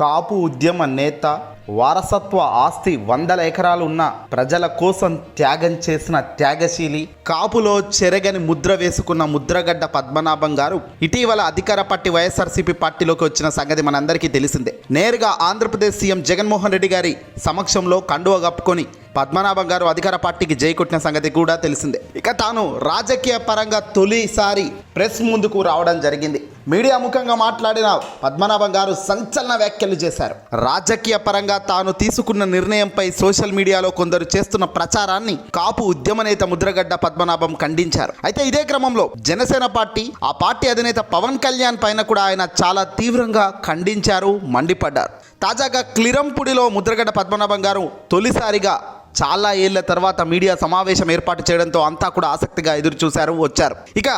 కాపు ఉద్యమ నేత వారసత్వ ఆస్తి వందల ఎకరాలు ఉన్న ప్రజల కోసం త్యాగం చేసిన త్యాగశీలి కాపులో చెరగని ముద్ర వేసుకున్న ముద్రగడ్డ పద్మనాభం గారు ఇటీవల అధికార పార్టీ వైఎస్ఆర్సీపీ పార్టీలోకి వచ్చిన సంగతి మనందరికీ తెలిసిందే. నేరుగా ఆంధ్రప్రదేశ్ సీఎం జగన్మోహన్ రెడ్డి గారి సమక్షంలో కండువ కప్పుకొని పద్మనాభం గారు అధికార పార్టీకి జై కొట్టిన సంగతి కూడా తెలిసిందే. ఇక తాను రాజకీయ పరంగా తొలిసారి ప్రెస్ ముందుకు రావడం జరిగింది. మీడియా ముఖంగా మాట్లాడిన పద్మనాభం గారు సంచలన వ్యాఖ్యలు చేశారు. రాజకీయ పరంగా తాను తీసుకున్న నిర్ణయంపై సోషల్ మీడియాలో కొందరు చేస్తున్న ప్రచారాన్ని కాపు ఉద్యమ నేత ముద్రగడ్డ పద్మనాభం ఖండించారు. అయితే ఇదే క్రమంలో జనసేన పార్టీ ఆ పార్టీ అధినేత పవన్ కళ్యాణ్ పైన కూడా ఆయన చాలా తీవ్రంగా ఖండించారు మండిపడ్డారు. తాజాగా క్లిరంపుడిలో ముద్రగడ్డ పద్మనాభం గారు తొలిసారిగా చాలా ఏళ్ళ తర్వాత మీడియా సమావేశం ఏర్పాటు చేయడంతో అంతా కూడా ఆసక్తిగా ఎదురు చూశారు వచ్చారు. ఇక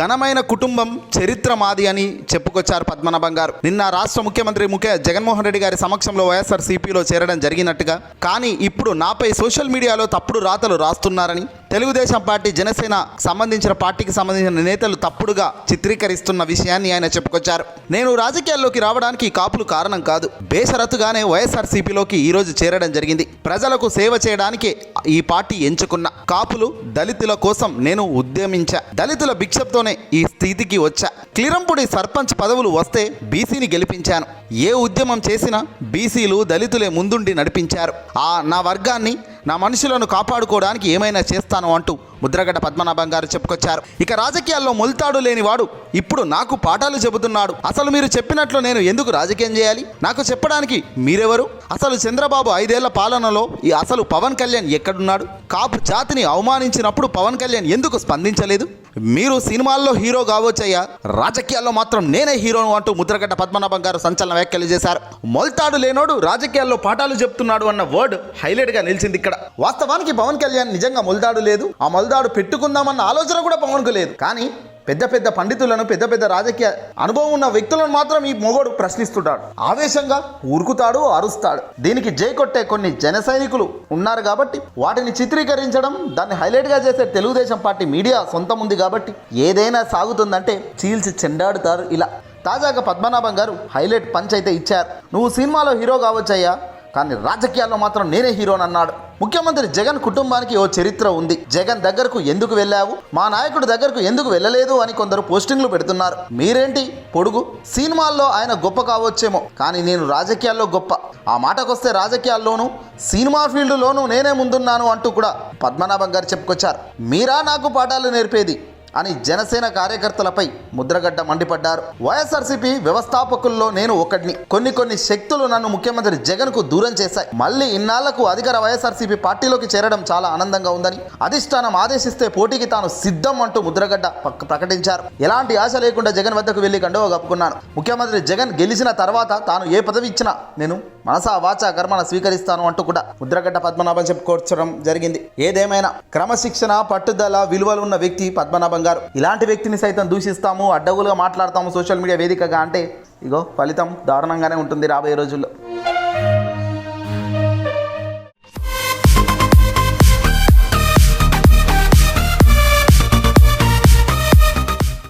ఘనమైన కుటుంబం చరిత్ర మాది అని చెప్పుకొచ్చారు పద్మనాభం గారు. నిన్న రాష్ట్ర ముఖ్యమంత్రి ముఖ్య జగన్మోహన్ రెడ్డి గారి సమక్షంలో వైఎస్ఆర్ సిపిలో చేరడం జరిగినట్టుగా. కానీ ఇప్పుడు నాపై సోషల్ మీడియాలో తప్పుడు రాతలు రాస్తున్నారని తెలుగుదేశం పార్టీ జనసేన సంబంధించిన పార్టీకి సంబంధించిన నేతలు తప్పుడుగా చిత్రీకరిస్తున్న విషయాన్ని ఆయన చెప్పుకొచ్చారు. నేను రాజకీయాల్లోకి రావడానికి ఈ కాపులు కారణం కాదు. బేషరతుగానే వైఎస్ఆర్సీపీలోకి ఈరోజు చేరడం జరిగింది. ప్రజలకు సేవ చేయడానికి ఈ పార్టీ ఎంచుకున్న కాపులు దళితుల కోసం నేను ఉద్యమించా. దళితుల భిక్షతోనే ఈ స్థితికి వచ్చా. క్లిరంపుడి సర్పంచ్ పదవులు వస్తే బీసీని గెలిపించాను. ఏ ఉద్యమం చేసినా బీసీలు దళితులే ముందుండి నడిపించారు. ఆ నా వర్గాన్ని నా మనుషులను కాపాడుకోవడానికి ఏమైనా చేస్తాను అంటూ ముద్రగడ్డ పద్మనాభం గారు చెప్పుకొచ్చారు. ఇక రాజకీయాల్లో మొలితాడు లేనివాడు ఇప్పుడు నాకు పాఠాలు చెబుతున్నాడు. అసలు మీరు చెప్పినట్లు నేను ఎందుకు రాజకీయం చేయాలి? నాకు చెప్పడానికి మీరెవరు? అసలు చంద్రబాబు ఐదేళ్ళ పాలనలో ఈ అసలు పవన్ కళ్యాణ్ ఎక్కడున్నాడు? కాపు జాతిని అవమానించినప్పుడు పవన్ కళ్యాణ్ ఎందుకు స్పందించలేదు? మీరు సినిమాల్లో హీరో కావచ్చయ్యా. రాజకీయాల్లో మాత్రం నేనే హీరోను అంటూ ముద్రగడ్డ పద్మనాభం గారు సంచలన వ్యాఖ్యలు చేశారు. మొల్తాడు లేనోడు రాజకీయాల్లో పాఠాలు చెప్తున్నాడు అన్న వర్డ్ హైలైట్గా నిలిచింది ఇక్కడ. వాస్తవానికి పవన్ కళ్యాణ్ నిజంగా మొల్దాడు లేదు. ఆ మొల్దాడు పెట్టుకుందామన్న ఆలోచన కూడా పవన్కు లేదు. కానీ పెద్ద పెద్ద పండితులను పెద్ద పెద్ద రాజకీయ అనుభవం ఉన్న వ్యక్తులను మాత్రం ఈ మొగోడు ప్రశ్నిస్తుంటాడు. ఆవేశంగా ఉరుకుతాడు అరుస్తాడు. దీనికి జై కొట్టే కొన్ని జన సైనికులు ఉన్నారు కాబట్టి వాటిని చిత్రీకరించడం దాన్ని హైలైట్గా చేసే తెలుగుదేశం పార్టీ మీడియా సొంతం ఉంది కాబట్టి ఏదైనా సాగుతుందంటే చీల్చి చెండాడుతారు ఇలా. తాజాగా పద్మనాభం గారు హైలైట్ పంచ్ అయితే ఇచ్చారు. నువ్వు సినిమాలో హీరో కావచ్చయ్యా కానీ రాజకీయాల్లో మాత్రం నేనే హీరోనన్నాడు. ముఖ్యమంత్రి జగన్ కుటుంబానికి ఓ చరిత్ర ఉంది. జగన్ దగ్గరకు ఎందుకు వెళ్ళావు? మా నాయకుడి దగ్గరకు ఎందుకు వెళ్ళలేదు అని కొందరు పోస్టింగ్లు పెడుతున్నారు. మీరేంటి? పొడుగు? సినిమాల్లో ఆయన గొప్ప కావచ్చేమో. కానీ నేను రాజకీయాల్లో గొప్ప. ఆ మాటకొస్తే రాజకీయాల్లోనూ సినిమా ఫీల్డ్లోనూ నేనే ముందున్నాను అంటూ కూడా పద్మనాభం గారు చెప్పుకొచ్చారు. మీరా నాకు పాఠాలు నేర్పేది? అని జనసేన కార్యకర్తలపై ముద్రగడ్డ మండిపడ్డారు. వైఎస్ఆర్సీపీ వ్యవస్థాపకుల్లో నేను ఒకటిని కొన్ని కొన్ని శక్తులు నన్ను ముఖ్యమంత్రి జగన్కు దూరం చేశాయి. మళ్ళీ ఇన్నాళ్ళకు అధికార వైఎస్ఆర్సీపీ పార్టీలోకి చేరడం చాలా ఆనందంగా ఉందని అధిష్టానం ఆదేశిస్తే పోటీకి తాను సిద్ధం అంటూ ముద్రగడ్డ ప్రకటించారు. ఎలాంటి ఆశ లేకుండా జగన్ వద్దకు వెళ్ళి కండువ కప్పుకున్నాను. ముఖ్యమంత్రి జగన్ గెలిచిన తర్వాత తాను ఏ పదవి ఇచ్చినా నేను మనసా వాచ కర్మన స్వీకరిస్తాను అంటూ కూడా ముద్రగడ్డ పద్మనాభం చెప్పుకోవచ్చడం జరిగింది. ఏదేమైనా క్రమశిక్షణ పట్టుదల విలువలు ఉన్న వ్యక్తి పద్మనాభం గారు. ఇలాంటి వ్యక్తిని సైతం దూషిస్తాము అడ్డగులుగా మాట్లాడతాము సోషల్ మీడియా వేదికగా అంటే ఇగో ఫలితం దారుణంగానే ఉంటుంది రాబోయే రోజుల్లో.